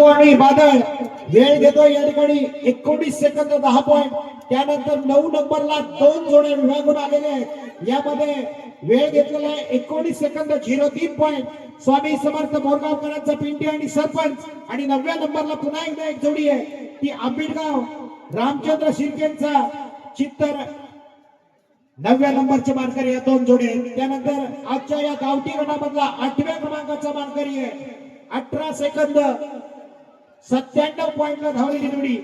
जातो आणि बादल. वेळ घेतो या ठिकाणी एकोणीस सेकंद दहा पॉईंट त्यानंतर नऊ नंबरला दोन जोड्या विभागून आलेले आहेत. यामध्ये वेळ घेतलेला आहे एकोणीस सेकंद झिरो तीन पॉईंट स्वामी समर्थ मोरगावकरांचा पिंटी आणि सरपंच. आणि नवव्या नंबरला पुन्हा एकदा एक जोडी आहे. ती आंबेडगाव रामचंद्र शिर्केंचा चित्तर. नवव्या नंबरचे मानकरी या दोन जोडे आहेत. त्यानंतर आजच्या या गावठी गटामधला आठव्या क्रमांकाचा मानकरी आहे. अठरा सेकंद सत्त्याण्णव पॉइंटला धावलेली जोडी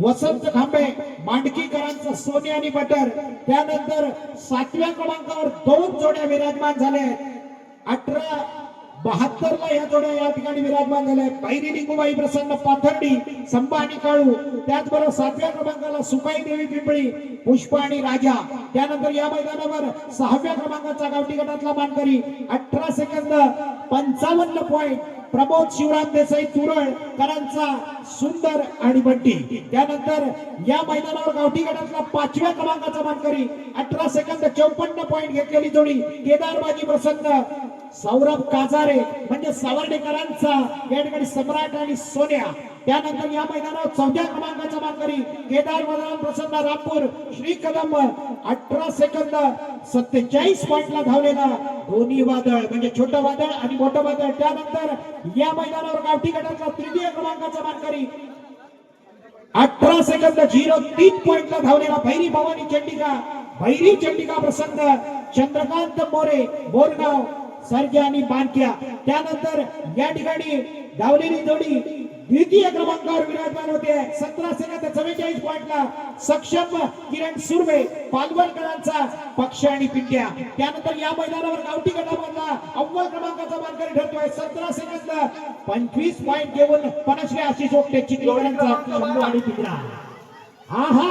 वसंत खांबे मांडकीकरांचा सोने आणि बटर. त्यानंतर सातव्या क्रमांकावर दोन जोड्या विराजमान झाल्या अठरा बहात्तर ला या जोड्या या ठिकाणी विराजमान झाल्या. आहेत निकुबाई प्रसन्न पाथर्डी संभा आणि काळू. त्याचबरोबर सातव्या क्रमांकाला सुकाई देवी पिंपळी पुष्प आणि राजा. त्यानंतर या मैदानावर सहाव्या क्रमांकाचा गावठी गटातला मानकरी. अठरा सेकंद पंचावन्न पॉईंट प्रमोद शिवराम देसाई तुरळकरांचा सुंदर आणि बंटी. त्यानंतर या मैदानावर गावठी गटातला पाचव्या क्रमांकाचा मानकरी अठरा सेकंद चौपन्न पॉईंट घेतलेली जोडी केदारबाजी प्रसन्न सौरभ काजारे म्हणजे सावर्डेकरांचा या ठिकाणी सम्राट आणि सोन्या. त्यानंतर या मैदानावर चौथ्या क्रमांकाचा मानकरी केदार मदान प्रसन्न रामपूर श्री कदम अठरा सेकंद सत्तेचाळीस पॉइंटला धावलेला दोन्ही वादळ म्हणजे छोटं वादळ आणि मोठं वादळ. त्यानंतर या मैदानावर गावठी गटातला तृतीय क्रमांकाचा मानकरी अठरा सेकंद झिरो तीन पॉइंटला धावलेला भैरी भवानी चंडिका. भैरी चंडिका प्रसन्न चंद्रकांत मोरे बोरगाव सर्जा आणि बांक्या त्यानंतर या ठिकाणी धावलेली जोडी द्वितीय क्रमांकावर विराजमान होते. सतरा सेकंद चव्वेचाळीस पॉइंटला सक्षम किरण सुर्वे पालवणकरांचा पक्ष आणि पिंट्या. त्यानंतर या मैदानावर गावठी गटामधला अव्वल क्रमांकाचा मानकरी ठरतोय. सतरा सेकंद पंचवीस पॉइंट घेऊन पनश्री आशिष ओकटे चिखलीकरांचा शंभू आणि हा हा